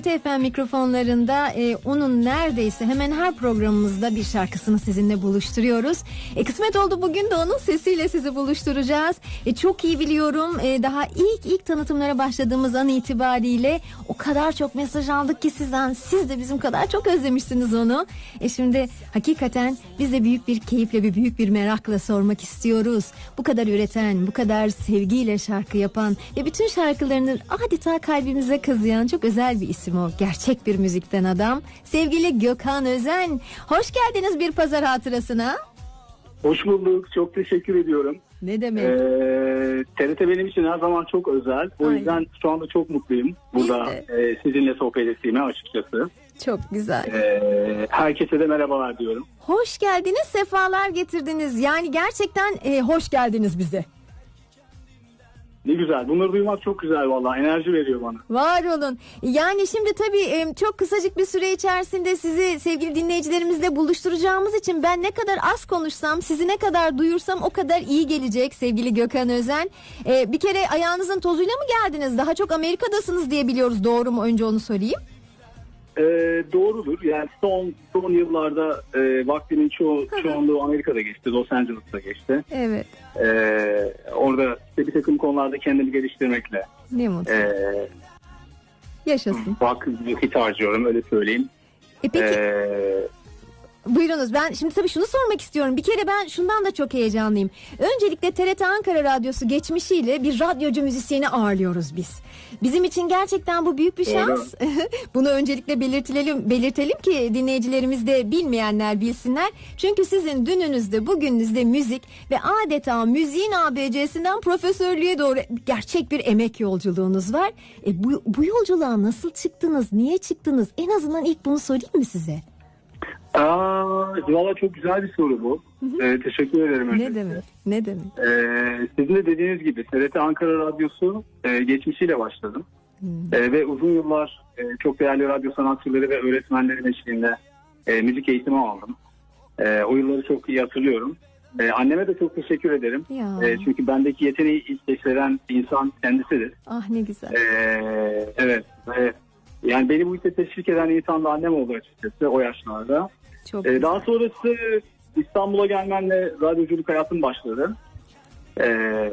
TRT FM mikrofonlarında e, onun neredeyse hemen her programımızda bir şarkısını sizinle buluşturuyoruz. E, kısmet oldu bugün de onun sesiyle sizi buluşturacağız. E, çok iyi biliyorum e, daha ilk ilk tanıtımlara başladığımız an itibariyle o kadar çok mesaj aldık ki sizden. Siz de bizim kadar çok özlemişsiniz onu. E, şimdi hakikaten biz de büyük bir keyifle ve büyük bir merakla sormak istiyoruz. Bu kadar üreten, bu kadar sevgiyle şarkı yapan ve bütün şarkılarını adeta kalbimize kazıyan çok özel bir isim o. Gerçek bir müzikten adam. Sevgili Gökhan Özen. Hoş geldiniz bir pazar hatırasına. Hoş bulduk. Çok teşekkür ediyorum. Ne demek? Ee, TRT benim için her zaman çok özel. O Aynen. yüzden şu anda çok mutluyum. Burada e, sizinle sohbet ettiğime açıkçası. Çok güzel. Ee, herkese de merhabalar diyorum. Hoş geldiniz, sefalar getirdiniz. Yani gerçekten e, hoş geldiniz bize. Ne güzel. Bunları duymak çok güzel vallahi. Enerji veriyor bana. Var olun. Yani şimdi tabii çok kısacık bir süre içerisinde sizi sevgili dinleyicilerimizle buluşturacağımız için ben ne kadar az konuşsam, sizi ne kadar duyursam o kadar iyi gelecek sevgili Gökhan Özen. E, bir kere ayağınızın tozuyla mı geldiniz? Daha çok Amerika'dasınız diye biliyoruz. Doğru mu? Önce onu sorayım. Ee, doğrudur. Yani son son yıllarda e, vaktimin çoğu, çoğunluğu Amerika'da geçti. Los Angeles'ta geçti. Evet. Ee, orada işte bir takım konularda kendimi geliştirmekle Ne mutlu. e, Yaşasın. vakit harcıyorum öyle söyleyeyim. E peki Ee, Buyurunuz ben şimdi tabii şunu sormak istiyorum. Bir kere ben şundan da çok heyecanlıyım. Öncelikle TRT Ankara Radyosu geçmişiyle bir radyocu müzisyeni ağırlıyoruz biz. Bizim için gerçekten bu büyük bir şans. Bunu öncelikle belirtelim, belirtelim ki dinleyicilerimiz de bilmeyenler bilsinler. Çünkü sizin dününüzde bugününüzde müzik ve adeta müziğin ABC'sinden profesörlüğe doğru gerçek bir emek yolculuğunuz var. E bu, bu yolculuğa nasıl çıktınız? Niye çıktınız? En azından ilk bunu sorayım mı size? Aa, valla çok güzel bir soru bu. Ee, teşekkür ederim. Ne öncelikle. demek? Ne demek? Ee, sizin de dediğiniz gibi TRT Ankara Radyosu e, geçmişiyle başladım. Hmm. E, ve uzun yıllar e, çok değerli radyo sanatçıları ve öğretmenlerin eşliğinde e, müzik eğitimi aldım. E, o yılları çok iyi hatırlıyorum. E, anneme de çok teşekkür ederim. Ya. E, çünkü bendeki yeteneği ilk keşfeden insan kendisidir. Ah ne güzel. Ee, evet. ve yani beni bu işe teşvik eden insan da annem oldu açıkçası o yaşlarda. Çok Ee, daha sonrası İstanbul'a gelmenle radyoculuk hayatım başladı. Ee,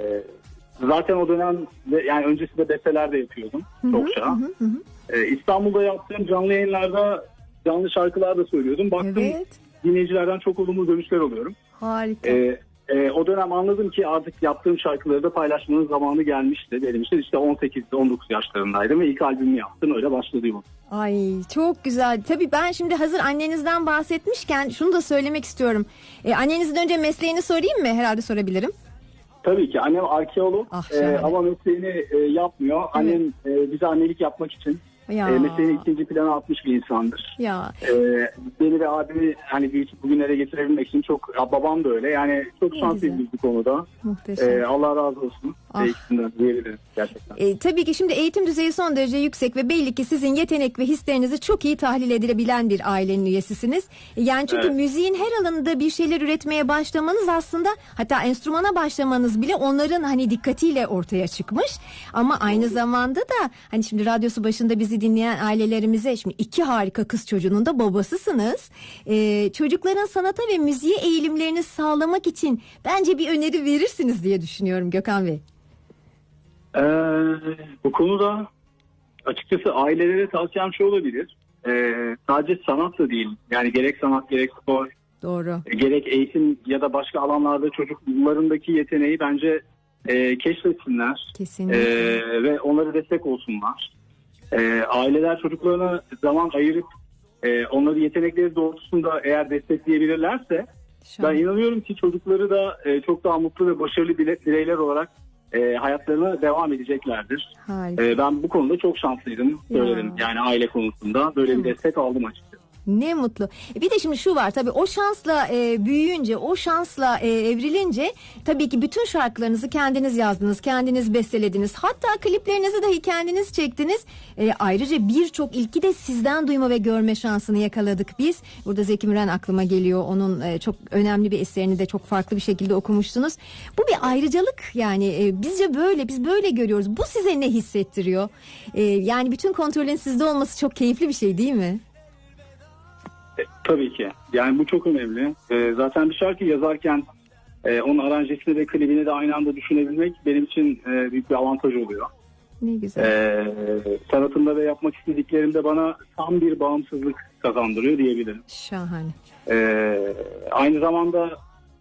zaten o dönem yani öncesinde besteler de yapıyordum çokça. Hı hı hı. Ee, İstanbul'da yaptığım canlı yayınlarda canlı şarkılar da söylüyordum. Baktım Evet. dinleyicilerden çok olumlu görüşler alıyorum. Harika. Ee, e, o dönem anladım ki artık yaptığım şarkıları da paylaşmanın zamanı gelmişti. Benim için işte 18-19 yaşlarındaydım ve ilk albümü yaptım. Öyle başladı yol. Ay çok güzel. Tabii ben şimdi hazır annenizden bahsetmişken şunu da söylemek istiyorum. Ee, annenizin önce mesleğini sorayım mı? Herhalde sorabilirim. Tabii ki annem arkeolog Ah, e, ama mesleğini e, yapmıyor. Annem e, bize annelik yapmak için Ya. e, mesleğini ikinci plana atmış bir insandır. Ya E, beni ve abimi hani büyük bugünlere getirebilmek için çok babam da öyle yani çok şanslıyız bu konuda. muhteşem. E, Allah razı olsun. Ah. E, ikisinden diyebiliriz gerçekten. Tabii ki şimdi eğitim düzeyi son derece yüksek ve belli ki sizin yetenek ve hislerinizi çok iyi tahlil edilebilen bir ailenin üyesisiniz. Yani çünkü Evet. müziğin her alanında bir şeyler üretmeye başlamanız aslında hatta enstrümana başlamanız bile onların hani dikkatiyle ortaya çıkmış. Ama aynı zamanda da hani şimdi radyosu başında bizi dinleyen ailelerimize şimdi iki harika kız çocuğunun da babasısınız. Ee, çocukların sanata ve müziğe eğilimlerini sağlamak için bence bir öneri verirsiniz diye düşünüyorum Gökhan Bey. Ee, bu konuda açıkçası ailelere tavsiyem şu olabilir. Ee, sadece sanat da değil. Yani gerek sanat gerek spor Doğru. e, gerek eğitim ya da başka alanlarda çocuklarındaki yeteneği bence e, keşfetsinler Kesinlikle. E, ve onlara destek olsunlar. E, aileler çocuklarına zaman ayırıp e, onları yetenekleri doğrultusunda eğer destekleyebilirlerse ben Şahane. inanıyorum ki çocukları da e, çok daha mutlu ve başarılı bile- bireyler olarak e, hayatlarına devam edeceklerdir. Harika. E, ben bu konuda çok şanslıydım söylerim. Ya. Yani aile konusunda böyle bir destek aldım açıkçası. Ne mutlu. E, Bir de şimdi şu var tabii o şansla e, büyüyünce, o şansla e, evrilince tabii ki bütün şarkılarınızı kendiniz yazdınız, kendiniz bestelediniz. Hatta kliplerinizi dahi kendiniz çektiniz. E, ayrıca birçok ilki de sizden duyma ve görme şansını yakaladık biz. Burada Zeki Müren aklıma geliyor. Onun e, çok önemli bir eserini de çok farklı bir şekilde okumuştunuz. Bu bir ayrıcalık yani e, bizce böyle, biz böyle görüyoruz. Bu size ne hissettiriyor? E, yani bütün kontrolün sizde olması çok keyifli bir şey değil mi? Tabii ki. Yani bu çok önemli. E, zaten bir şarkı yazarken e, onun aranjesini ve klibini de aynı anda düşünebilmek benim için e, büyük bir avantaj oluyor. Ne güzel. E, sanatımda ve yapmak istediklerimde bana tam bir bağımsızlık kazandırıyor diyebilirim. Şahane. E, aynı zamanda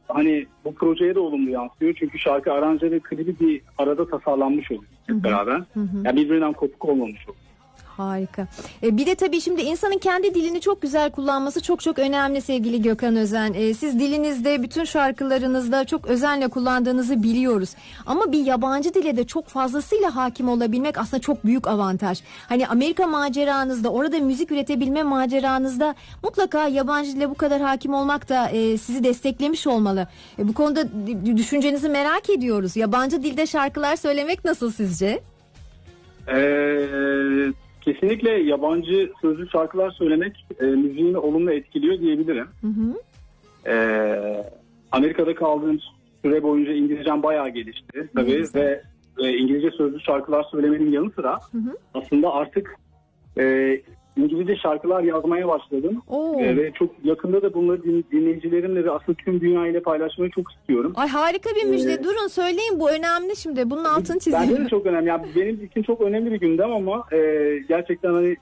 hani bu projeye de olumlu yansıyor. Çünkü şarkı aranje ve klibi bir arada tasarlanmış oluyor hep beraber. Yani birbirinden kopuk olmamış oluyor. Harika. E, bir de tabii şimdi insanın kendi dilini çok güzel kullanması çok çok önemli sevgili Gökhan Özen. E, siz dilinizde bütün şarkılarınızda çok özenle kullandığınızı biliyoruz. Ama bir yabancı dile de çok fazlasıyla hakim olabilmek aslında çok büyük avantaj. Hani Amerika maceranızda orada müzik üretebilme maceranızda mutlaka yabancı dile bu kadar hakim olmak da e, sizi desteklemiş olmalı. E, bu konuda düşüncenizi merak ediyoruz. Yabancı dilde şarkılar söylemek nasıl sizce? Ee, kesinlikle yabancı sözlü şarkılar söylemek e, müziğini olumlu etkiliyor diyebilirim. Hı hı. Ee, Amerika'da kaldığım süre boyunca İngilizcem bayağı gelişti tabii güzel. ve e, İngilizce sözlü şarkılar söylemenin yanı sıra hı. aslında artık e, İngilizce şarkılar yazmaya başladım. Oo. E, ve çok yakında da bunları din- dinleyicilerimle ve aslında tüm dünya ile paylaşmayı çok istiyorum. Ay harika bir müjde. Ee, Durun söyleyin bu önemli şimdi. Bunun altını Bence de çok önemli. Yani benim için çok önemli bir gündem ama e, gerçekten hani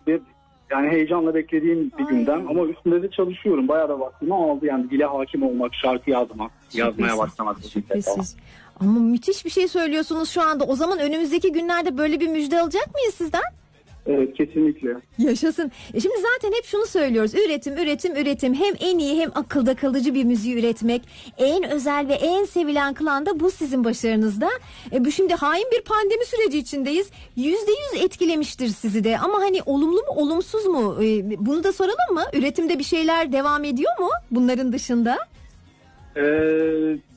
yani heyecanla beklediğim bir Ay. gündem ama üstünde de çalışıyorum. Bayağı da vaktimi aldı yani dile hakim olmak, şarkı yazmak, yazmaya Şüphesiz, başlamak. Şüphesiz. Ama müthiş bir şey söylüyorsunuz şu anda. O zaman önümüzdeki günlerde böyle bir müjde alacak mıyız sizden? Evet kesinlikle. Yaşasın. E şimdi zaten hep şunu söylüyoruz. Üretim, üretim, üretim. Hem en iyi hem akılda kalıcı bir müziği üretmek. En özel ve en sevilen kılan da bu sizin başarınızda. E bu şimdi hain bir pandemi süreci içindeyiz. Yüzde yüz etkilemiştir sizi de. Ama hani olumlu mu olumsuz mu? E, bunu da soralım mı? Üretimde bir şeyler devam ediyor mu bunların dışında? Ee,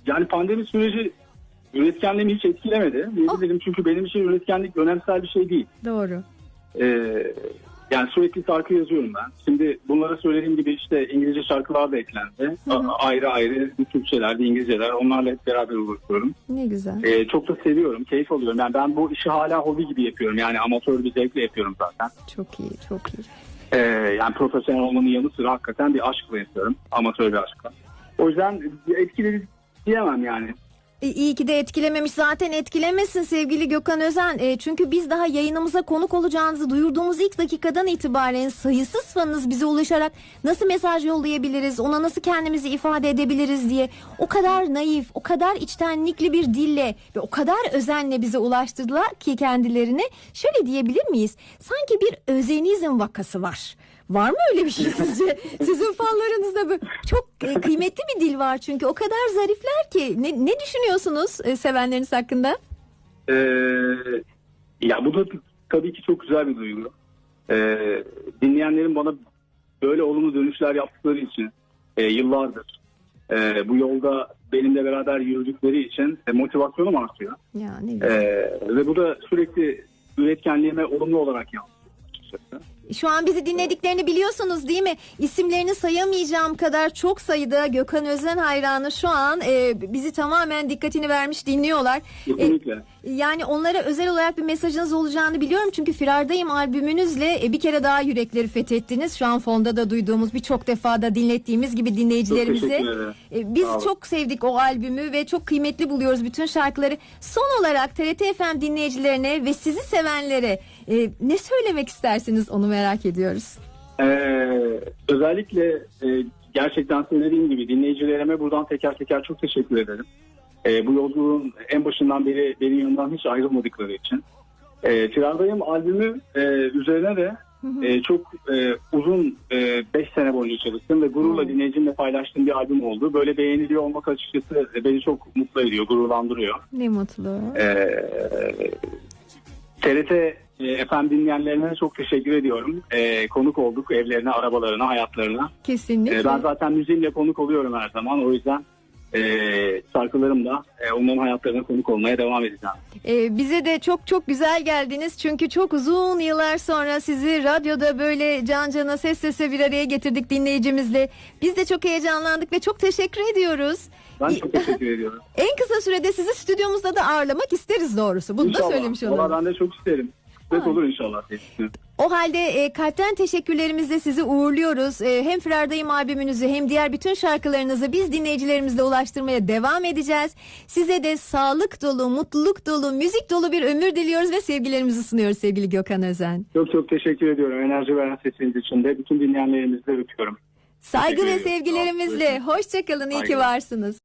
yani pandemi süreci üretkenliğimi hiç etkilemedi. Diyebilirim çünkü benim için üretkenlik önemsel bir şey değil. Doğru. Ee, yani sürekli şarkı yazıyorum ben. Şimdi bunlara söylediğim gibi işte İngilizce şarkılar da eklendi. A- ayrı ayrı Türkçeler, İngilizceler onlarla hep beraber uğraşıyorum. Ne güzel. Ee, çok da seviyorum, keyif alıyorum. Yani ben bu işi hala hobi gibi yapıyorum. Yani amatör bir zevkle yapıyorum zaten. Çok iyi, çok iyi. Ee, yani profesyonel olmanın yanı sıra hakikaten bir aşkla yapıyorum. Amatör bir aşkla. O yüzden etkili diyemem yani. E, İyi ki de etkilememiş. Zaten etkilemesin sevgili Gökhan Özen. E, çünkü biz daha yayınımıza konuk olacağınızı duyurduğumuz ilk dakikadan itibaren sayısız fanınız bize ulaşarak nasıl mesaj yollayabiliriz, ona nasıl kendimizi ifade edebiliriz diye o kadar naif, o kadar içtenlikli bir dille ve o kadar özenle bize ulaştırdılar ki kendilerine. Şöyle diyebilir miyiz? Sanki bir özenizm vakası var. Var mı öyle bir şey sizce? Sizin fanlarınızda böyle çok e, kıymetli bir dil var çünkü o kadar zarifler ki. Ne, ne düşünüyorsunuz e, sevenleriniz hakkında? Ee, ya bu da tabii ki çok güzel bir duygu. Ee, dinleyenlerin bana böyle olumlu dönüşler yaptıkları için e, yıllardır e, bu yolda benimle beraber yürüdükleri için e, motivasyonum artıyor. Ya ne güzel. ve bu da sürekli üretkenliğime olumlu olarak yansıyor. Şu an bizi dinlediklerini biliyorsunuz değil mi? İsimlerini sayamayacağım kadar çok sayıda Gökhan Özen hayranı şu an e, bizi tamamen dikkatini vermiş dinliyorlar. E. Yani onlara özel olarak bir mesajınız olacağını biliyorum. Çünkü Firardayım albümünüzle e, bir kere daha yürekleri fethettiniz. Şu an fonda da duyduğumuz birçok defa da dinlettiğimiz gibi dinleyicilerimize. E, Biz çok sevdik o albümü ve çok kıymetli buluyoruz bütün şarkıları. Son olarak TRT FM dinleyicilerine ve sizi sevenlere e, ne söylemek istersiniz onu merak ediyoruz. Ee, özellikle e, gerçekten söylediğim gibi dinleyicilerime buradan teker teker çok teşekkür ederim. Ee, bu yolculuğun en başından beri benim yanımdan hiç ayrılmadıkları için. Ee, Firardayım albümü e, üzerine de e, çok e, uzun 5 sene boyunca çalıştım ve gururla Hı. dinleyicimle paylaştığım bir albüm oldu. Böyle beğeniliyor olmak açıkçası beni çok mutlu ediyor, gururlandırıyor. Ne mutlu. Ee, TRT e, efendim dinleyenlerine çok teşekkür ediyorum. E, konuk olduk evlerine, arabalarına, hayatlarına. Kesinlikle. E, ben zaten müziğimle konuk oluyorum her zaman. O yüzden e, şarkılarımla e, onların hayatlarına konuk olmaya devam edeceğim. Ee, bize de çok çok güzel geldiniz çünkü çok uzun yıllar sonra sizi radyoda böyle can cana ses sese bir araya getirdik dinleyicimizle. Biz de çok heyecanlandık ve çok teşekkür ediyoruz. Ben çok teşekkür ediyorum. En kısa sürede sizi stüdyomuzda da ağırlamak isteriz doğrusu. Bunu da söylemiş Valla olalım. ben de çok isterim. Kısmet olur inşallah. O halde e, kalpten teşekkürlerimizle sizi uğurluyoruz. E, hem Firardayım albümünüzü hem diğer bütün şarkılarınızı biz dinleyicilerimizle ulaştırmaya devam edeceğiz. Size de sağlık dolu, mutluluk dolu, müzik dolu bir ömür diliyoruz ve sevgilerimizi sunuyoruz sevgili Gökhan Özen. Çok çok teşekkür ediyorum. Enerji veren sesiniz için de bütün dinleyenlerimizi de öpüyorum. Saygı ve sevgilerimizle hoşçakalın, iyi ki varsınız.